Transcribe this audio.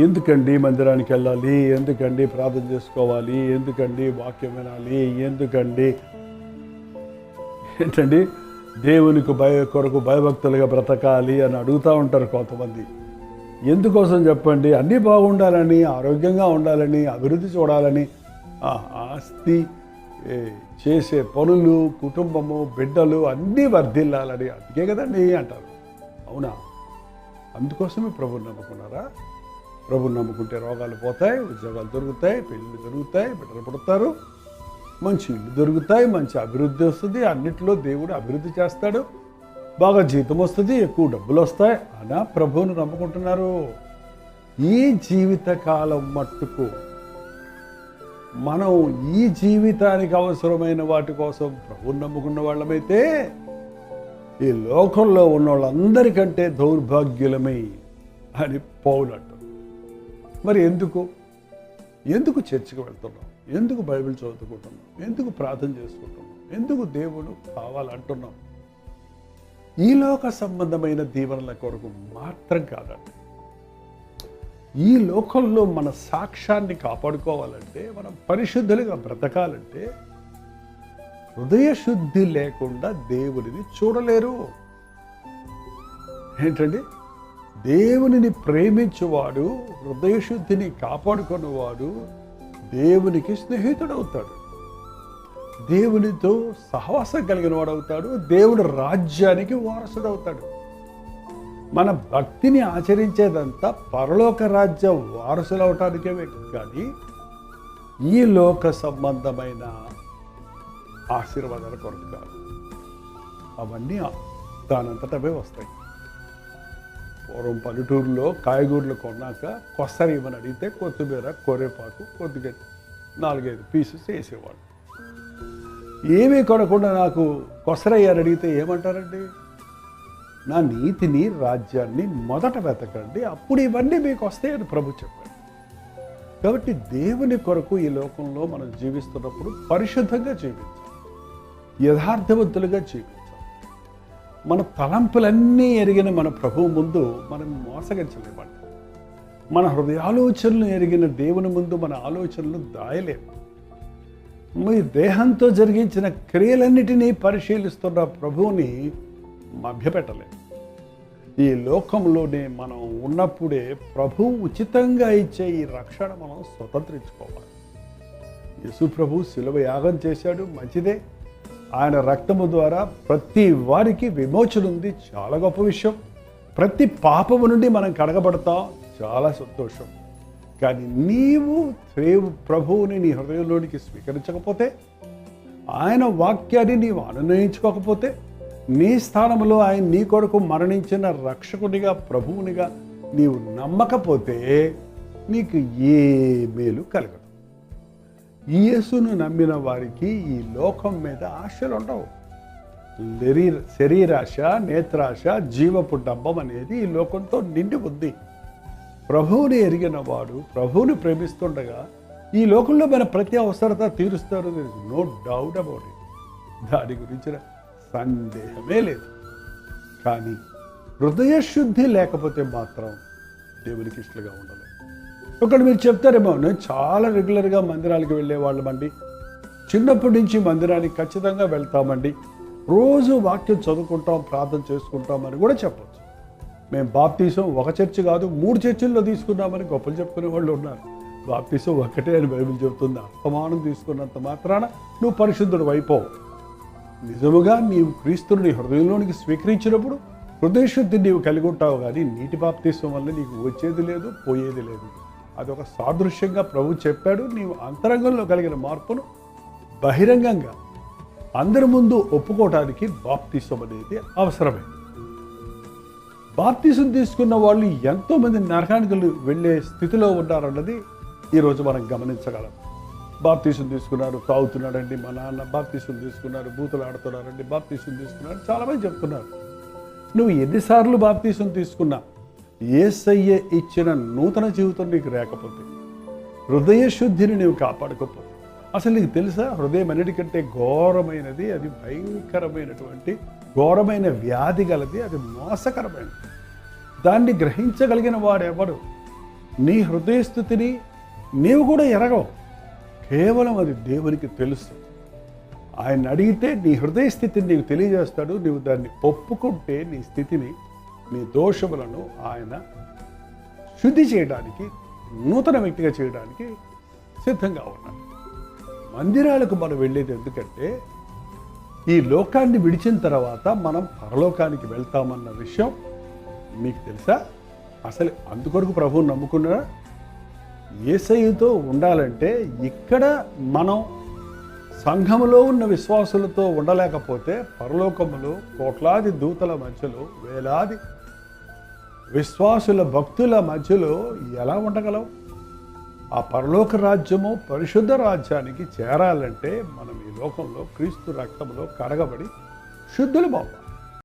ఎందుకండి మందిరానికి వెళ్ళాలి? ఎందుకండి ప్రార్థన చేసుకోవాలి? ఎందుకండి వాక్యం వినాలి? ఎందుకండి? ఏంటండి? దేవునికి భయ కొరకు భయభక్తులుగా బ్రతకాలి అని అడుగుతూ ఉంటారు కొంతమంది. ఎందుకోసం చెప్పండి? అన్నీ బాగుండాలని ఆరోగ్యంగా ఉండాలని అభివృద్ధి చూడాలని ఆ ఆస్తి ఏ, చేసే పనులు కుటుంబము బిడ్డలు అన్నీ వర్ధిల్లాలని. అందుకే కదండి అంటారు. అవునా? అందుకోసమే ప్రభుని నమ్ముకున్నారా? ప్రభుని నమ్ముకుంటే రోగాలు పోతాయి ఉద్యోగాలు దొరుకుతాయి పెళ్ళిళ్ళు దొరుకుతాయి బిడ్డలు పుడతారు. మంచి ఇల్లు దొరుకుతాయి మంచి అభివృద్ధి వస్తుంది అన్నిట్లో దేవుడు అభివృద్ధి చేస్తాడు. బాగా జీతం వస్తుంది ఎక్కువ డబ్బులు వస్తాయి. అనా ప్రభువును నమ్ముకుంటున్నారు. ఈ జీవిత కాలం మట్టుకు మనం ఈ జీవితానికి అవసరమైన వాటి కోసం ప్రభువుని నమ్ముకున్న వాళ్ళమైతే ఈ లోకంలో ఉన్న వాళ్ళందరికంటే దౌర్భాగ్యులమే అని పౌలు మరి ఎందుకు? ఎందుకు చర్చికి వెళ్తున్నాం? ఎందుకు బైబిల్ చదువుకుంటున్నాం? ఎందుకు ప్రార్థన చేసుకుంటున్నాం? ఎందుకు దేవుడు కావాలంటున్నాం? ఈ లోక సంబంధమైన దీవెనల కొరకు మాత్రం కాదండి. ఈ లోకంలో మన సాక్ష్యాన్ని కాపాడుకోవాలంటే మనం పరిశుద్ధులుగా బ్రతకాలంటే హృదయ శుద్ధి లేకుండా దేవుడిని చూడలేరు. ఏంటండి? దేవునిని ప్రేమించేవాడు హృదయశుద్ధిని కాపాడుకున్నవాడు దేవునికి స్నేహితుడవుతాడు. దేవునితో సహవాసం కలిగిన వాడు అవుతాడు దేవుడి రాజ్యానికి వారసుడవుతాడు. మన భక్తిని ఆచరించేదంతా పరలోక రాజ్య వారసులవటానికే కానీ ఈ లోక సంబంధమైన ఆశీర్వాదాల కొరకు కాదు. అవన్నీ దానంతట వస్తాయి. పూర్వం పల్లెటూరులో కాయగూరలు కొన్నాక కొసరి ఇవ్వని అడిగితే కొత్తిమీర కొరేపాకు కొద్దిగా నాలుగైదు పీసెస్ వేసేవాడు ఏమీ కొనకుండా నాకు కొసరయ్యారు అడిగితే ఏమంటారండి? నా నీతిని రాజ్యాన్ని మొదట వెతకండి అప్పుడు ఇవన్నీ మీకు వస్తాయని ప్రభు చెప్పాడు. కాబట్టి దేవుని కొరకు ఈ లోకంలో మనం జీవిస్తున్నప్పుడు పరిశుద్ధంగా జీవించాలి. యథార్థవంతులుగా జీవించాలి. మన తలంపులన్నీ ఎరిగిన మన ప్రభువు ముందు మనం మోసగించలేమంట మన హృదయాలోచనలు ఎరిగిన దేవుని ముందు మన ఆలోచనలు దాయలేము మీ దేహంతో జరిగించిన క్రియలన్నిటినీ పరిశీలిస్తున్న ప్రభువుని మభ్యపెట్టలేము ఈ లోకంలోనే మనం ఉన్నప్పుడే ప్రభు ఉచితంగా ఇచ్చే ఈ రక్షణ మనం స్వతంత్రించుకోవాలి. యశు ప్రభు శిలువ యాగం చేశాడు మంచిదే. ఆయన రక్తము ద్వారా ప్రతి వారికి విమోచన ఉంది. చాలా గొప్ప విషయం. ప్రతి పాపము నుండి మనం కడగబడతాం. చాలా సంతోషం. కానీ నీవు దేవు ప్రభువుని నీ హృదయంలోనికి స్వీకరించకపోతే ఆయన వాక్యాన్ని నీవు అనునయించుకోకపోతే నీ స్థానంలో ఆయన నీ కొరకు మరణించిన రక్షకునిగా ప్రభువునిగా నీవు నమ్మకపోతే నీకు ఏ మేలు కలగదు. ఈ యేసును నమ్మిన వారికి ఈ లోకం మీద ఆశలు ఉండవు. శరీర శరీరాశ నేత్రాశ జీవపు డబ్బం అనేది ఈ లోకంతో నిండి ఉంది. ప్రభువుని ఎరిగిన వాడు ప్రభువుని ప్రేమిస్తుండగా ఈ లోకంలో మన ప్రతి అవసరత తీరుస్తారు నో డౌట్ అబౌట్ ఇట్ దాని గురించిన సందేహమే లేదు. కానీ హృదయశుద్ధి లేకపోతే మాత్రం దేవునికి ఇష్టలుగా ఉండలేదు ఒకటి మీరు చెప్తారేమో నేను చాలా రెగ్యులర్గా మందిరాలకు వెళ్ళేవాళ్ళమండి చిన్నప్పటి నుంచి మందిరానికి ఖచ్చితంగా వెళ్తామండి. రోజు వాక్యం చదువుకుంటాం ప్రార్థన చేసుకుంటాం అని కూడా చెప్పచ్చు. మేము బాప్తీసం ఒక చర్చి కాదు మూడు చర్చిల్లో తీసుకున్నామని గొప్పలు చెప్పుకునే వాళ్ళు ఉన్నారు. బాప్తీసం ఒకటే అని బైబిల్ చెబుతుంది. అపమానం తీసుకున్నంత మాత్రాన నువ్వు పరిశుద్ధుడు అయిపోవు. నిజముగా నీవు క్రీస్తుని హృదయంలోనికి స్వీకరించినప్పుడు హృదయశుద్ధి నీవు కలిగి ఉంటావు కానీ నీటి బాప్తీసం వల్ల నీకు వచ్చేది లేదు పోయేది లేదు. అదొక సాదృశ్యంగా ప్రభు చెప్పాడు. నీవు అంతరంగంలో కలిగిన మార్పును బహిరంగంగా అందరి ముందు ఒప్పుకోవటానికి బాప్తీసం అనేది అవసరమే. బాప్తీసం తీసుకున్న వాళ్ళు ఎంతోమంది నరకానికి వెళ్ళే స్థితిలో ఉన్నారన్నది ఈరోజు మనం గమనించగలం. బాప్తీసం తీసుకున్నారు తాగుతున్నాడండి మా నాన్న బాప్తీసం తీసుకున్నారు బూతులు ఆడుతున్నారండి బాప్తీసం తీసుకున్నారు చాలామంది చెప్తున్నారు. నువ్వు ఎన్నిసార్లు బాప్తీసం తీసుకున్నా ఏసయ్య ఇచ్చిన నూతన జీవితం నీకు లేకపోతే హృదయ శుద్ధిని నీవు కాపాడుకోకపోతే అసలు నీకు తెలుసా? హృదయం అన్నిటికంటే ఘోరమైనది అది భయంకరమైనటువంటి ఘోరమైన వ్యాధి గలది అది మోసకరమైనది. దాన్ని గ్రహించగలిగిన వాడెవడు నీ హృదయ స్థితిని నీవు కూడా ఎరగవు. కేవలం అది దేవునికి తెలుసు. ఆయన అడిగితే నీ హృదయ స్థితిని నీకు తెలియజేస్తాడు నీవు దాన్ని ఒప్పుకుంటే నీ స్థితిని మీ దోషములను ఆయన శుద్ధి చేయడానికి నూతన వ్యక్తిగా చేయడానికి సిద్ధంగా ఉన్నాడు మందిరాలకు మనం వెళ్ళేది ఎందుకంటే ఈ లోకాన్ని విడిచిన తర్వాత మనం పరలోకానికి వెళ్తామన్న విషయం మీకు తెలుసా? అసలు అందుకొరకు ప్రభువు నమ్ముకున్నారా? ఏసయ్యతో ఉండాలంటే ఇక్కడ మనం సంఘములో ఉన్న విశ్వాసులతో ఉండలేకపోతే పరలోకములో కోట్లాది దూతల మధ్యలో వేలాది విశ్వాసుల భక్తుల మధ్యలో ఎలా ఉండగలవు ఆ పరలోక రాజ్యము పరిశుద్ధ రాజ్యానికి చేరాలంటే మనం ఈ లోకంలో క్రీస్తు రక్తంలో కడగబడి శుద్ధులు బాబా